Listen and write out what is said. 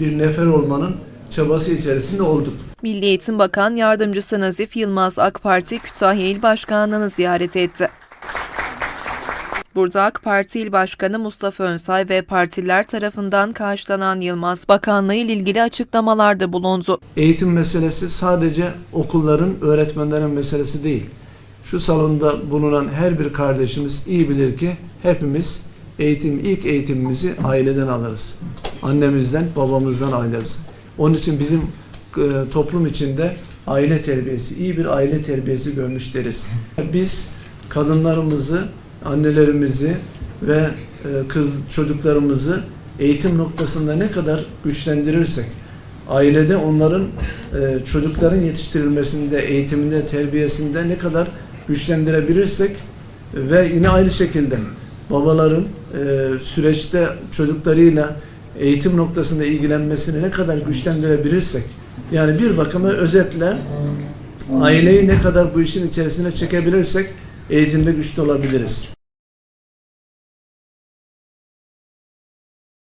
bir nefer olmanın çabası içerisinde olduk. Milli Eğitim Bakan Yardımcısı Nazif Yılmaz AK Parti Kütahya İl Başkanlığı'nı ziyaret etti. Burada AK Parti İl Başkanı Mustafa Önsay ve partililer tarafından karşılanan Yılmaz, bakanlığı ile ilgili açıklamalarda bulundu. Eğitim meselesi sadece okulların, öğretmenlerin meselesi değil. Şu salonda bulunan her bir kardeşimiz iyi bilir ki hepimiz eğitim, ilk eğitimimizi aileden alırız. Annemizden, babamızdan alırız. Onun için bizim e, toplum içinde aile terbiyesi, iyi bir aile terbiyesi görmüş deriz. Biz kadınlarımızı, annelerimizi ve e, kız çocuklarımızı eğitim noktasında ne kadar güçlendirirsek, ailede onların e, çocukların yetiştirilmesinde, eğitiminde, terbiyesinde ne kadar güçlendirebilirsek ve yine aynı şekilde babaların e, süreçte çocuklarıyla eğitim noktasında ilgilenmesini ne kadar güçlendirebilirsek yani bir bakıma özetle aileyi ne kadar bu işin içerisine çekebilirsek eğitimde güçlü olabiliriz.